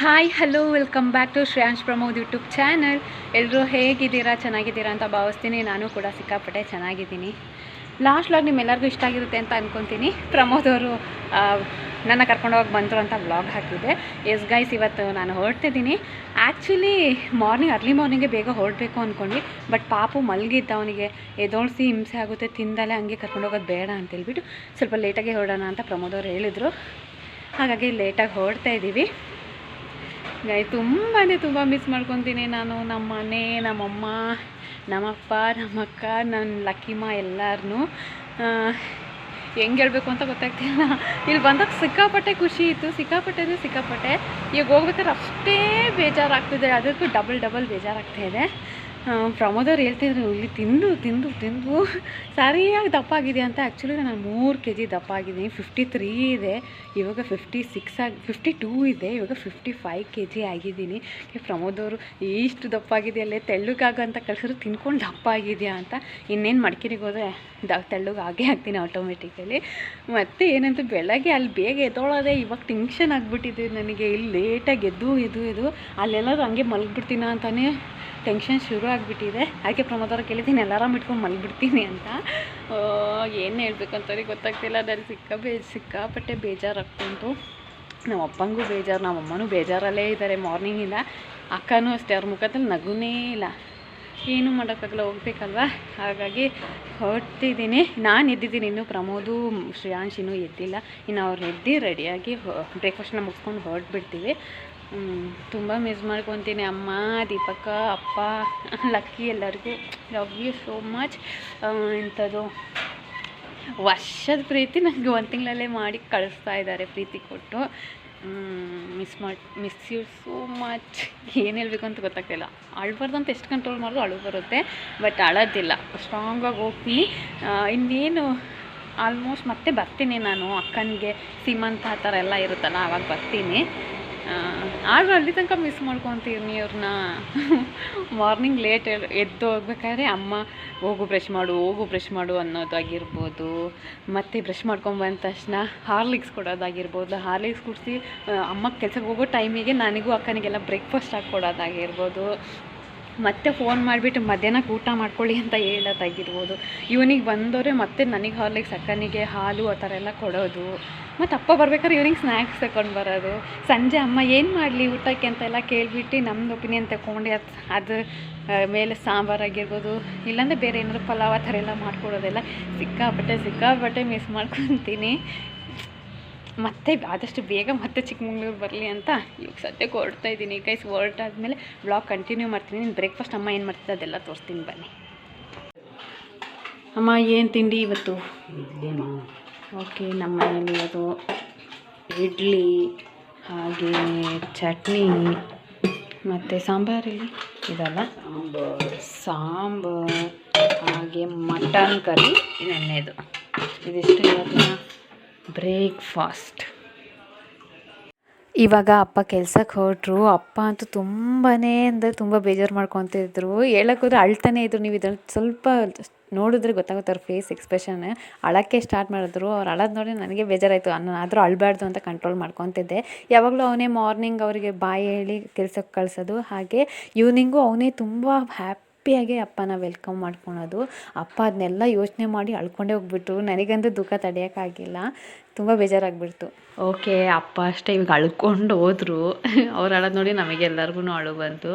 Hi hello welcome back to Shreyansh Pramod YouTube channel ಎಲ್ಲರೂ ಹೇಗಿದ್ದೀರಾ? ಚೆನ್ನಾಗಿದ್ದೀರಾ ಅಂತ ಭಾವಿಸ್ತೀನಿ. ನಾನು ಕೂಡ ಸಿಕ್ಕಾಪಟ್ಟೆ ಚೆನ್ನಾಗಿದ್ದೀನಿ. ಲಾಸ್ಟ್ ಲಾಗ್ ನಿಮ್ಮೆಲ್ಲರಿಗೂ ಇಷ್ಟ ಆಗಿರುತ್ತೆ ಅಂತ ಅಂದ್ಕೊತೀನಿ ಪ್ರಮೋದ್ ಅವರು ನನ್ನ ಕರ್ಕೊಂಡೋಗಿ ಬಂದರು ಅಂತ ವ್ಲಾಗ್ ಹಾಕಿದ್ದೆ. ಎಸ್ ಗೈಸ್ ಇವತ್ತು ನಾನು ಹೊರಡ್ತಿದ್ದೀನಿ. ಆ್ಯಕ್ಚುಲಿ ಮಾರ್ನಿಂಗ್ ಅರ್ಲಿ ಮಾರ್ನಿಂಗೇ ಬೇಗ ಹೊರಡಬೇಕು ಅಂದ್ಕೊಂಡ್ವಿ ಬಟ್ ಪಾಪು ಮಲಗಿದ್ದ ಅವನಿಗೆ. ಎದೋಳಿಸಿ ಹಿಂಸೆ ಆಗುತ್ತೆ, ತಿಂದಲೇ ಹಂಗೆ ಕರ್ಕೊಂಡೋಗೋದು ಬೇಡ ಅಂತ ಹೇಳ್ಬಿಟ್ಟು ಸ್ವಲ್ಪ ಲೇಟಾಗಿ ಹೊರಡೋಣ ಅಂತ ಪ್ರಮೋದ್ ಅವರು ಹೇಳಿದರು. ಹಾಗಾಗಿ ಲೇಟಾಗಿ ಹೊರಡ್ತಾ ಇದ್ದೀವಿ ಗೈ ತುಂಬಾ ತುಂಬ ಮಿಸ್ ಮಾಡ್ಕೊತೀನಿ ನಾನು ನಮ್ಮ ಮನೆ ನಮ್ಮಮ್ಮ, ನಮ್ಮಪ್ಪ, ನಮ್ಮಕ್ಕ ನನ್ನ ಲಕ್ಕಿಮ್ಮ ಎಲ್ಲರನ್ನೂ ಹೆಂಗೆ ಹೇಳಬೇಕು ಅಂತ ಗೊತ್ತಾಗ್ತಿಲ್ಲ. ಇಲ್ಲಿ ಬಂದಾಗ ಸಿಕ್ಕಾಪಟ್ಟೆ ಖುಷಿ ಇತ್ತು. ಸಿಕ್ಕಾಪಟ್ಟೆ ಅಂದರೆ ಸಿಕ್ಕಾಪಟ್ಟೆ. ಈಗ ಹೋಗ್ಬೇಕಾದ್ರೆ ಅಷ್ಟೇ ಬೇಜಾರಾಗ್ತಿದೆ. ಅದಕ್ಕೂ ಡಬಲ್ ಡಬಲ್ ಬೇಜಾರಾಗ್ತಾ ಇದೆ ಆ, ಪ್ರಮೋದ್ ಅವ್ರು ಹೇಳ್ತಿದ್ರು ಇಲ್ಲಿ ತಿಂದು ತಿಂದು ತಿಂದು. ಸರಿಯಾಗಿ ದಪ್ಪ ಆಗಿದೆ ಅಂತ ಆ್ಯಕ್ಚುಲಿ ನಾನು ಮೂರು ಕೆ ಜಿ ದಪ್ಪ ಆಗಿದ್ದೀನಿ ಫಿಫ್ಟಿ ತ್ರೀ ಇದೆ. ಇವಾಗ ಫಿಫ್ಟಿ ಸಿಕ್ಸ್ ಆಗಿ ಫಿಫ್ಟಿ ಟೂ ಇದೆ. ಇವಾಗ ಫಿಫ್ಟಿ ಫೈವ್ ಕೆ ಜಿ ಆಗಿದ್ದೀನಿ ಪ್ರಮೋದವರು ಇಷ್ಟು ದಪ್ಪ ಆಗಿದೆಯಲ್ಲೇ ತೆಳ್ಳಗಾಗ ಅಂತ ಕಳ್ಸಿದ್ರು ತಿನ್ಕೊಂಡು ದಪ್ಪ ಆಗಿದೆಯಾ ಅಂತ. ಇನ್ನೇನು ಮಡಿಕೇರಿಗೆ ಹೋದರೆ ದ ತೆಳ್ಳಗೆ ಆಗೇ ಆಗ್ತೀನಿ ಆಟೋಮೆಟಿಕಲಿ ಮತ್ತು ಏನಂತ ಬೆಳಗ್ಗೆ ಅಲ್ಲಿ ಬೇಗ ಎದ್ದೋಳೋದೆ ಇವಾಗ ಟೆನ್ಷನ್ ಆಗಿಬಿಟ್ಟಿದೆ ನನಗೆ. ಇಲ್ಲಿ ಲೇಟಾಗಿ ಎದ್ದು ಎದ್ದು ಎದ್ದು ಅಲ್ಲೆಲ್ಲರೂ ಹಂಗೆ ಮಲಗಿಬಿಡ್ತೀನ ಅಂತಲೇ ಟೆನ್ಷನ್ ಶುರು ಆಗಿಬಿಟ್ಟಿದೆ. ಅದಕ್ಕೆ ಪ್ರಮೋದವ್ರು ಕೇಳಿದ್ದೀನಿ ಎಲ್ಲಾರಾಮ್ ಇಟ್ಕೊಂಡು ಮಲಗಿಬಿಡ್ತೀನಿ ಅಂತ. ಏನು ಹೇಳ್ಬೇಕಂತವ್ರಿಗೆ ಗೊತ್ತಾಗ್ತಿಲ್ಲ. ನನಗೆ ಸಿಕ್ಕ ಬೇ, ಸಿಕ್ಕಾಪಟ್ಟೆ ಬೇಜಾರಾಗ್ತುಂಟು ನಮ್ಮ ಅಪ್ಪಂಗೂ ಬೇಜಾರು, ನಮ್ಮ ಅಮ್ಮನೂ ಬೇಜಾರಲ್ಲೇ ಇದ್ದಾರೆ ಮಾರ್ನಿಂಗಿಂದ. ಅಕ್ಕನೂ ಅಷ್ಟೇ, ಅವ್ರ ಮುಖದಲ್ಲಿ ನಗುನೇ ಇಲ್ಲ. ಏನೂ ಮಾಡೋಕ್ಕಾಗಲ್ಲ, ಹೋಗ್ಬೇಕಲ್ವ? ಹಾಗಾಗಿ ಹೊರಟಿದ್ದೀನಿ. ನಾನು ಎದ್ದಿದ್ದೀನಿ. ಇನ್ನೂ ಪ್ರಮೋದು, ಶ್ರೇಯಾಂಶ್ ಇನ್ನೂ ಎದ್ದಿಲ್ಲ. ಇನ್ನು ಅವ್ರು ಎದ್ದು ರೆಡಿಯಾಗಿ ಬ್ರೇಕ್ಫಾಸ್ಟ್ನ ಮುಗಿಸ್ಕೊಂಡು ಹೊರಟ್ಬಿಡ್ತೀವಿ. ತುಂಬ ಮಿಸ್ ಮಾಡ್ಕೊತೀನಿ. ಅಮ್ಮ ದೀಪಕ್ಕ ಅಪ್ಪ, ಲಕ್ಕಿ ಎಲ್ಲರಿಗೂ. ಲವ್ ಯು ಸೋ ಮಚ್ ಇಂಥದ್ದು ವರ್ಷದ ಪ್ರೀತಿ ನನಗೆ ಒಂದು ತಿಂಗಳಲ್ಲೇ ಮಾಡಿ ಕಳಿಸ್ತಾ ಇದ್ದಾರೆ, ಪ್ರೀತಿ ಕೊಟ್ಟು. ಮಿಸ್ ಮಾಡಿ ಮಿಸ್ ಯು ಸೋ ಮಚ್ ಏನು ಹೇಳಬೇಕು ಅಂತ ಗೊತ್ತಾಗ್ತಿಲ್ಲ. ಅಳ್ಬಾರ್ದು ಅಂತ ಎಷ್ಟು ಕಂಟ್ರೋಲ್ ಮಾಡಿದ್ರು ಅಳು ಬರುತ್ತೆ ಬಟ್ ಅಳೋದಿಲ್ಲ. ಸ್ಟ್ರಾಂಗಾಗಿ ಹೋಗ್ತೀನಿ. ಇನ್ನೇನು ಆಲ್ಮೋಸ್ಟ್ ಮತ್ತೆ ಬರ್ತೀನಿ ನಾನು. ಅಕ್ಕನಿಗೆ, ಸೀಮಂತ ಆ ಥರ ಎಲ್ಲ ಇರುತ್ತಲ್ಲ ಆವಾಗ ಬರ್ತೀನಿ. ಆದರೂ ಅಲ್ಲಿ ತನಕ ಮಿಸ್ ಮಾಡ್ಕೊತೀನಿ ಅವ್ರನ್ನ ಮಾರ್ನಿಂಗ್ ಲೇಟ್ ಎದ್ದು ಹೋಗ್ಬೇಕಾದ್ರೆ ಅಮ್ಮ, ಹೋಗು ಬ್ರಷ್ ಮಾಡು, ಹೋಗು ಬ್ರಷ್ ಮಾಡು ಅನ್ನೋದಾಗಿರ್ಬೋದು. ಮತ್ತು ಬ್ರಷ್ ಮಾಡ್ಕೊಂಡು ಬಂದ ತಕ್ಷಣ ಹಾರ್ಲಿಕ್ಸ್ ಕೊಡೋದಾಗಿರ್ಬೋದು. ಹಾರ್ಲಿಕ್ಸ್ ಕುಡಿಸಿ ಅಮ್ಮ ಕೆಲ್ಸಕ್ಕೆ ಹೋಗೋ ಟೈಮಿಗೆ ನನಗೂ ಅಕ್ಕನಿಗೆಲ್ಲ ಬ್ರೇಕ್ಫಾಸ್ಟ್ ಹಾಕ್ಕೊಡೋದಾಗಿರ್ಬೋದು ಮತ್ತೆ ಫೋನ್ ಮಾಡಿಬಿಟ್ಟು ಮಧ್ಯಾಹ್ನಕ್ಕೆ ಊಟ ಮಾಡ್ಕೊಳ್ಳಿ ಅಂತ ಹೇಳೋದಾಗಿರ್ಬೋದು ಇವನಿಗೆ ಬಂದವರೆ ಮತ್ತೆ ನನಗೆ ಹಾರ್ಲಿಕ್ಸ್ ಅಕ್ಕನಿಗೆ ಹಾಲು ಆ ಥರ ಎಲ್ಲ ಕೊಡೋದು. ಮತ್ತು ಅಪ್ಪ ಬರ್ಬೇಕಾದ್ರೆ ಇವ್ನಿಗೆ ಸ್ನ್ಯಾಕ್ಸ್ ತಗೊಂಡು ಬರೋದು. ಸಂಜೆ ಅಮ್ಮ ಏನು ಮಾಡಲಿ ಊಟಕ್ಕೆ ಅಂತೆಲ್ಲ ಕೇಳಿಬಿಟ್ಟು ನಮ್ಮದು ಒಪಿನಿಯನ್ ತಗೊಂಡು ಅದು ಅದು ಮೇಲೆ ಸಾಂಬಾರು ಆಗಿರ್ಬೋದು, ಇಲ್ಲಾಂದರೆ ಬೇರೆ ಏನಾದರೂ ಪಲಾವ್ ಆ ಥರ ಎಲ್ಲ ಮಾಡ್ಕೊಡೋದೆಲ್ಲ ಸಿಕ್ಕಾಪಟ್ಟೆ ಸಿಕ್ಕಾಪಟ್ಟೆ ಮಿಸ್ ಮಾಡ್ಕೊತೀನಿ. ಮತ್ತೆ ಆದಷ್ಟು ಬೇಗ ಮತ್ತೆ ಚಿಕ್ಕಮಂಗ್ಳೂರು ಬರಲಿ ಅಂತ ಇವಾಗ ಸದ್ಯಕ್ಕೆ ಹೊರಡ್ತಾ ಇದ್ದೀನಿ. ಕೈಸ್ ಹೊರಟಾದ್ಮೇಲೆ ಬ್ಲಾಗ್ ಕಂಟಿನ್ಯೂ ಮಾಡ್ತೀನಿ. ನೀನು ಬ್ರೇಕ್ಫಾಸ್ಟ್ ಅಮ್ಮ ಏನು ಮಾಡ್ತಿದ್ದೆ ಅದೆಲ್ಲ ತೋರಿಸ್ತೀನಿ ಬನ್ನಿ. ಅಮ್ಮ ಏನು ತಿಂಡಿ ಇವತ್ತು? ಓಕೆ ನಮ್ಮ ಮನೇಲಿ ಇವತ್ತು ಇಡ್ಲಿ ಹಾಗೆ ಚಟ್ನಿ ಮತ್ತು ಸಾಂಬಾರಲ್ಲಿ ಇದಲ್ಲ? ಸಾಂಬಾರ್ ಹಾಗೆ ಮಟನ್ ಕರಿ ನೆನ್ನೆದು ಇದಿಷ್ಟು ಇವತ್ತಿನ ಬ್ರೇಕ್ಫಾಸ್ಟ್. ಇವಾಗ ಅಪ್ಪ ಕೆಲ್ಸಕ್ಕೆ ಹೊರಟ್ರು ಅಪ್ಪ ಅಂತೂ ತುಂಬಾ ಅಂದರೆ ತುಂಬ ಬೇಜಾರು ಮಾಡ್ಕೊತಿದ್ರು ಹೇಳೋಕ್ಕೋದ್ರೆ ಅಳ್ತಾನೆ ಇದ್ರು. ನೀವು ಇದ್ರಲ್ಲಿ ಸ್ವಲ್ಪ ನೋಡಿದ್ರೆ ಗೊತ್ತಾಗುತ್ತೆ ಅವ್ರ ಫೇಸ್ ಎಕ್ಸ್ಪ್ರೆಷನ್ ಅಳಕ್ಕೆ ಸ್ಟಾರ್ಟ್ ಮಾಡಿದ್ರು. ಅವ್ರು ಅಳೋದು ನೋಡಿ ನನಗೆ ಬೇಜಾರಾಯಿತು. ನಾನು ಆದರೂ ಅಳಬಾರ್ದು ಅಂತ ಕಂಟ್ರೋಲ್ ಮಾಡ್ಕೊತಿದ್ದೆ. ಯಾವಾಗಲೂ ಅವನೇ ಮಾರ್ನಿಂಗ್ ಅವರಿಗೆ ಬಾಯಿ ಹೇಳಿ ಕೆಲ್ಸಕ್ಕೆ ಕಳಿಸೋದು. ಹಾಗೆ ಈವ್ನಿಂಗು ಅವನೇ ತುಂಬ ಹ್ಯಾಪಿಯಾಗಿ ಅಪ್ಪನ ವೆಲ್ಕಮ್ ಮಾಡ್ಕೊಳೋದು. ಅಪ್ಪ ಅದನ್ನೆಲ್ಲ ಯೋಚನೆ ಮಾಡಿ ಅಳ್ಕೊಂಡೇ ಹೋಗ್ಬಿಟ್ರು. ನನಗಂತೂ ದುಃಖ ತಡೆಯೋಕ್ಕಾಗಿಲ್ಲ ತುಂಬ ಬೇಜಾರಾಗ್ಬಿಡ್ತು. ಓಕೆ ಅಪ್ಪ ಅಷ್ಟೇ ಇವಾಗ ಅಳ್ಕೊಂಡು ಹೋದ್ರು. ಅವ್ರು ಅಳೋದು ನೋಡಿ ನಮಗೆಲ್ಲರಿಗೂ ಅಳು ಬಂತು.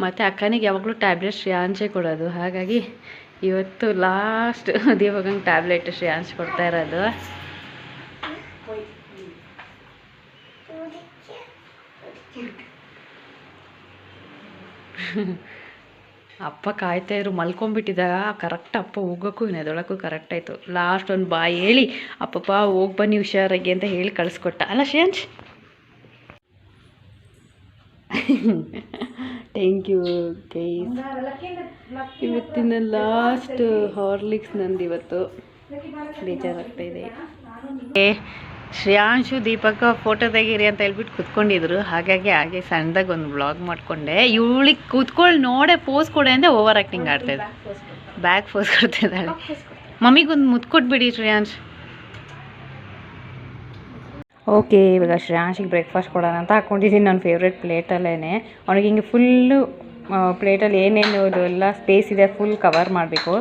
ಮತ್ತು ಅಕ್ಕನಿಗೆ ಯಾವಾಗಲೂ ಟ್ಯಾಬ್ಲೆಟ್ ಶ್ರೇಯಾಂಶೆ ಕೊಡೋದು. ಹಾಗಾಗಿ ಇವತ್ತು ಲಾಸ್ಟ್ ದೇವಾಗಂಗೆ ಟ್ಯಾಬ್ಲೆಟ್ ಶ್ರೇಯಾಂಶ್ ಕೊಡ್ತಾ ಇರೋದು. ಅಪ್ಪ ಕಾಯ್ತಾ ಇದ್ರು ಮಲ್ಕೊಂಡ್ಬಿಟ್ಟಿದ್ದಾಗ ಕರೆಕ್ಟ್ ಅಪ್ಪ ಹೋಗೋಕ್ಕೂ ನೆದೊಳಕ್ಕೂ ಕರೆಕ್ಟ್ ಆಯಿತು. ಲಾಸ್ಟ್ ಒಂದು ಬಾಯಿ ಹೇಳಿ ಅಪ್ಪಪ್ಪ ಹೋಗಿ ಬನ್ನಿ ಹುಷಾರಾಗಿ ಅಂತ ಹೇಳಿ ಕಳಿಸ್ಕೊಟ್ಟ. ಅಲ್ಲ ಶೇಂಜ್ ಥ್ಯಾಂಕ್ ಯು ಗೈಸ್ ಇವತ್ತಿನ ಲಾಸ್ಟ್ ಹಾರ್ಲಿಕ್ಸ್ ನಂದು ಇವತ್ತು ಬೇಜಾರಾಗ್ತಾ ಇದೆ. ಏ ಶ್ರೇಯಾಂಶು ದೀಪಕ ಫೋಟೋ ತೆಗೀರಿ ಅಂತ ಹೇಳ್ಬಿಟ್ಟು ಕುತ್ಕೊಂಡಿದ್ರು. ಹಾಗಾಗಿ ಹಾಗೆ ಸಣ್ಣದಾಗಿ ಒಂದು ಬ್ಲಾಗ್ ಮಾಡಿಕೊಂಡೆ. ಇವಳಿಗೆ ಕೂತ್ಕೊಳ್ಳಿ ನೋಡೆ ಪೋಸ್ ಕೊಡೆ ಅಂದರೆ ಓವರ್ ಆ್ಯಕ್ಟಿಂಗ್ ಆಡ್ತಾ ಬ್ಯಾಕ್ ಫೋಸ್ ಪೋಸ್ ಕೊಡ್ತಿದ್ದಾಳೆ ಮಮ್ಮಿಗೊಂದು ಮುತ್ತು ಕೊಟ್ಬಿಡಿ ಶ್ರೇಯಾಂಶ್. ಓಕೆ ಇವಾಗ ಶ್ರೇಯಾಂಶಿಗೆ ಬ್ರೇಕ್ಫಾಸ್ಟ್ ಕೊಡೋಣ ಅಂತ ಹಾಕ್ಕೊಂಡಿದ್ದೀನಿ ನನ್ನ ಫೇವ್ರೆಟ್ ಪ್ಲೇಟಲ್ಲೇ ಅವ್ನಿಗೆ ಹಿಂಗೆ ಫುಲ್ಲು ಪ್ಲೇಟಲ್ಲಿ ಏನೇನು ಇದು ಎಲ್ಲ ಸ್ಪೇಸ್ ಇದೆ ಫುಲ್ ಕವರ್ ಮಾಡಬೇಕು.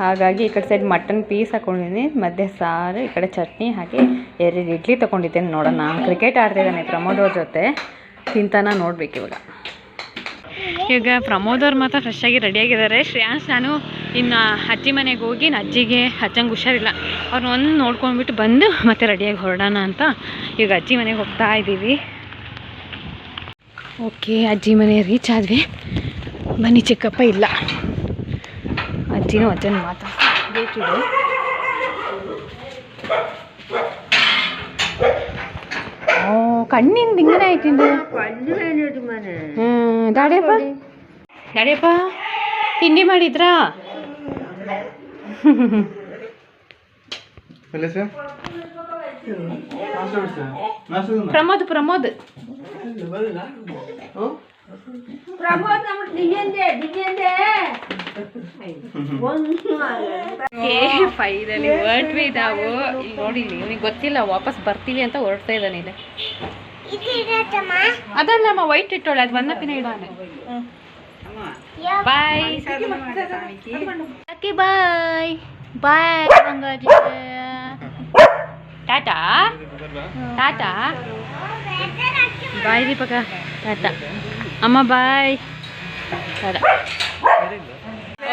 ಹಾಗಾಗಿ ಈ ಕಡೆ ಸೈಡ್ ಮಟನ್ ಪೀಸ್ ಹಾಕೊಂಡಿದ್ದೀನಿ, ಮಧ್ಯೆ ಸಾರು, ಈ ಕಡೆ ಚಟ್ನಿ ಹಾಕಿ ಎರಡು ಇಡ್ಲಿ ತೊಗೊಂಡಿದ್ದೇನೆ ನೋಡೋಣ. ಕ್ರಿಕೆಟ್ ಆಡ್ತಿದ್ದಾನೆ ಪ್ರಮೋದ್ ಅವ್ರ ಜೊತೆ. ತಿಂತಾನ ನೋಡ್ಬೇಕು ಇವಾಗ. ಈಗ ಪ್ರಮೋದ್ ಅವ್ರು ಮಾತ್ರ ಫ್ರೆಶ್ ಆಗಿ ರೆಡಿಯಾಗಿದ್ದಾರೆ ಶ್ರೇಯಾಂಶ್ ನಾನು ಇನ್ನು ಅಜ್ಜಿ ಮನೆಗೆ ಹೋಗಿ ಅಜ್ಜಿಗೆ ಅಜ್ಜಂಗೆ ಹುಷಾರಿಲ್ಲ. ಅವ್ರನ್ನ ಒಂದು ನೋಡ್ಕೊಂಡ್ಬಿಟ್ಟು ಬಂದು ಮತ್ತೆ ರೆಡಿಯಾಗಿ ಹೊರಡೋಣ ಅಂತ ಈಗ ಅಜ್ಜಿ ಮನೆಗೆ ಹೋಗ್ತಾ ಇದ್ದೀವಿ. ಓಕೆ ಅಜ್ಜಿ ಮನೆ ರೀಚ್ ಆದ್ವಿ. ಬನ್ನಿ ಚಿಕ್ಕಪ್ಪ ಇಲ್ಲ ಅಜ್ಜಿನೂ ಅಜ್ಜನ ಮಾತಾಡ್ತಿದೆ ಓ ಕಣ್ಣಿಂದ ಹಿಂಗನೆ ಆಯ್ತಿಂದು ಹ್ಞೂ ದಾಡಿಯಪ್ಪ ದಾಡಿಯಪ್ಪ ತಿಂಡಿ ಮಾಡಿದ್ರಾ ಪ್ರಮೋದ್ ಪ್ರಮೋದ್ ಫೈನಲಿ ಹೊರಟ್ವಿ ನಾವು ಇಲ್ಲಿ ನೋಡಿ ನಿಮಗೆ ಗೊತ್ತಿಲ್ಲ ವಾಪಸ್ ಬರ್ತೀವಿ ಅಂತ ಹೊರಡ್ತಾ ಇದ್ದಾನೆ ಇಲ್ಲಿ. ಅದಲ್ಲಮ್ಮ ವೈಟ್ ಇಟ್ಟೋಳೆ ಅದು ಒಂದಪ್ಪಿನ ಪಿನ ಇಡೋಣ ಬಾಯ್ ಬಾಯ್ bye Gangaji tata tata bye Deepak tata ಅಮ್ಮ ಬಾಯ್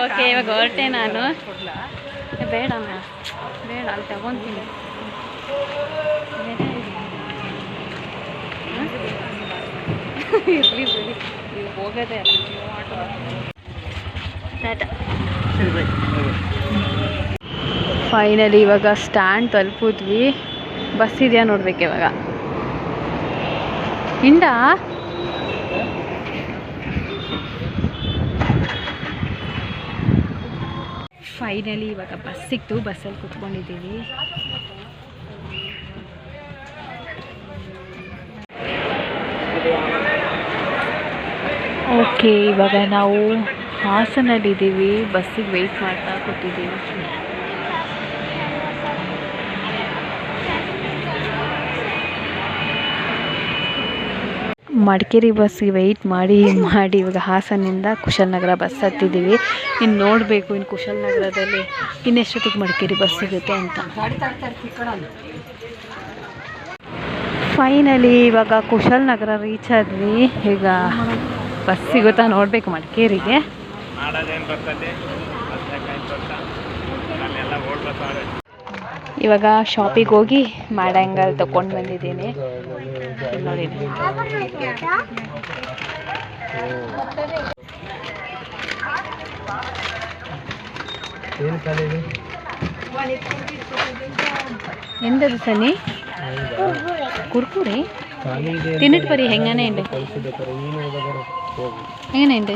ಓಕೆ ಇವಾಗ ಹೊರಟೆ ನಾನು. ಬೇಡ ಬೇಡಮ್ಮ ಬೇಡ, ಅಲ್ಲಿ ತಗೊತೀನಿ. ಬಿಡಿ ನೀವು ಫೈನಲಿ ಇವಾಗ ಸ್ಟ್ಯಾಂಡ್ ತಲುಪಿದ್ವಿ. ಬಸ್ ಇದೆಯಾ ನೋಡ್ಬೇಕು ಇವಾಗ. ಹಿಂಡ? ಫೈನಲಿ ಇವಾಗ ಬಸ್ ಸಿಕ್ತು ಬಸ್ಸಲ್ಲಿ ಕುತ್ಕೊಂಡಿದ್ದೀವಿ. ಓಕೆ ಇವಾಗ ನಾವು ಹಾಸನಲ್ಲಿದ್ದೀವಿ ಬಸ್ಸಿಗೆ ವೆಯ್ಟ್ ಮಾಡ್ತಾ ಕೂತಿದ್ದೀವಿ. ಮಡಿಕೇರಿ ಬಸ್ಸಿಗೆ ವೆಯ್ಟ್ ಮಾಡಿ ಮಾಡಿ ಇವಾಗ ಹಾಸನಿಂದ ಕುಶಾಲನಗರ ಬಸ್ ಹತ್ತಿದ್ದೀವಿ. ಇನ್ನು ನೋಡಬೇಕು ಇನ್ನು ಕುಶಾಲನಗರದಲ್ಲಿ ಇನ್ನೆಷ್ಟೊತ್ತಿಗೆ ಮಡಿಕೇರಿ ಬಸ್ ಸಿಗುತ್ತೆ ಅಂತ. ಫೈನಲಿ ಇವಾಗ ಕುಶಾಲನಗರ ರೀಚ್ ಆದ್ವಿ. ಈಗ ಬಸ್ ಸಿಗುತ್ತಾ ನೋಡಬೇಕು ಮಡಿಕೇರಿಗೆ. ಇವಾಗ ಶಾಪಿಗೆ ಹೋಗಿ ಮಾಡಂಗಲ್ ತಗೊಂಡು ಬಂದಿದ್ದೀನಿ. ಇಲ್ಲಿ ನೋಡಿ ಎಂದದು ಸನಿ ಕುರ್ಕುರಿ? ತಿನ್ನಿಟ್ಟು ಬರಿ, ಹೆಂಗನೆ ಉಂಟು ಹೆಂಗನೆ ಉಂಟು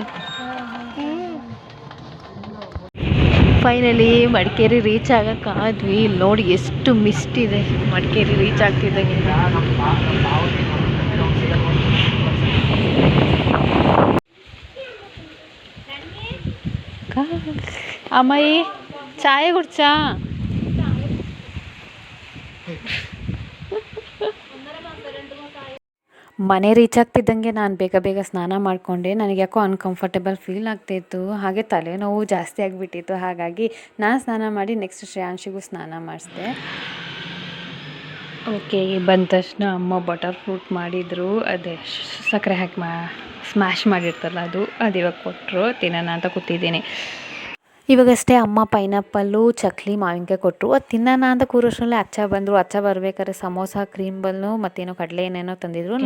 ಫೈನಲಿ ಮಡಿಕೇರಿ ರೀಚ್ ಆಗಕ್ಕಾದ್ವಿ ನೋಡಿ ಎಷ್ಟು ಮಿಸ್ಟ್ ಇದೆ. ಮಡಿಕೇರಿ ರೀಚ್ ಆಗ್ತಿದ್ದಂಗೆ. ಅಮ್ಮಾಯಿ ಚಾಯ್ కుడిచా ಮನೆ ರೀಚ್ ಆಗ್ತಿದ್ದಂಗೆ ನಾನು ಬೇಗ ಬೇಗ ಸ್ನಾನ ಮಾಡಿಕೊಂಡೆ. ನನಗೆ ಯಾಕೋ ಅನ್ಕಂಫರ್ಟೇಬಲ್ ಫೀಲ್ ಆಗ್ತಾಯಿತ್ತು ಹಾಗೆ ತಲೆನೋವು ಜಾಸ್ತಿ ಆಗಿಬಿಟ್ಟಿತ್ತು. ಹಾಗಾಗಿ ನಾನು ಸ್ನಾನ ಮಾಡಿ ನೆಕ್ಸ್ಟ್ ಶ್ರೇಯಾಂಶಿಗೂ ಸ್ನಾನ ಮಾಡಿಸ್ದೆ. ಓಕೆ ಬಂದ ತಕ್ಷಣ ಅಮ್ಮ ಬಟರ್ ಫ್ರೂಟ್ ಮಾಡಿದರು. ಅದೇ ಸಕ್ಕರೆ ಹಾಕಿ ಮಾ, ಸ್ಮ್ಯಾಶ್ ಮಾಡಿರ್ತಾರಲ್ಲ ಅದು ಅದು ಇವಾಗ ಕೊಟ್ಟರು ತಿನ್ನೋಣ ಅಂತ ಕೂತಿದ್ದೀನಿ. ಇವಾಗಷ್ಟೇ ಅಮ್ಮ ಪೈನಾಪಲ್ಲು ಚಕ್ಲಿ ಮಾವಿನಕಾಯಿ ಕೊಟ್ಟರು ಅದು ತಿನ್ನೋಣ ಅಂತ ಕೂರೋಷ್ಟರಲ್ಲಿ ಅಚ್ಚ ಬಂದರು. ಅಚ್ಚ ಬರ್ಬೇಕಾದ್ರೆ ಸಮೋಸ ಕ್ರೀಮ್ ಬನ್ನು ಮತ್ತೇನೋ ಕಡಲೆ ಏನೇನೋ ತಂದಿದ್ರು.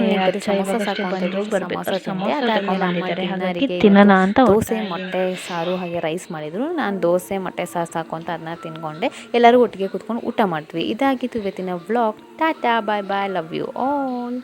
ತಿನ್ನೋಣ ಅಂತ ದೋಸೆ ಮೊಟ್ಟೆ ಸಾರು ಹಾಗೆ ರೈಸ್ ಮಾಡಿದ್ರು. ನಾನು ದೋಸೆ ಮೊಟ್ಟೆ ಸಾರು ಸಾಕು ಅಂತ ಅದನ್ನ ತಿನ್ಕೊಂಡೆ. ಎಲ್ಲರೂ ಒಟ್ಟಿಗೆ ಕೂತ್ಕೊಂಡು ಊಟ ಮಾಡ್ತೀವಿ ಇದಾಗಿತ್ತು ಇವತ್ತಿನ vlog tata bye bye love you all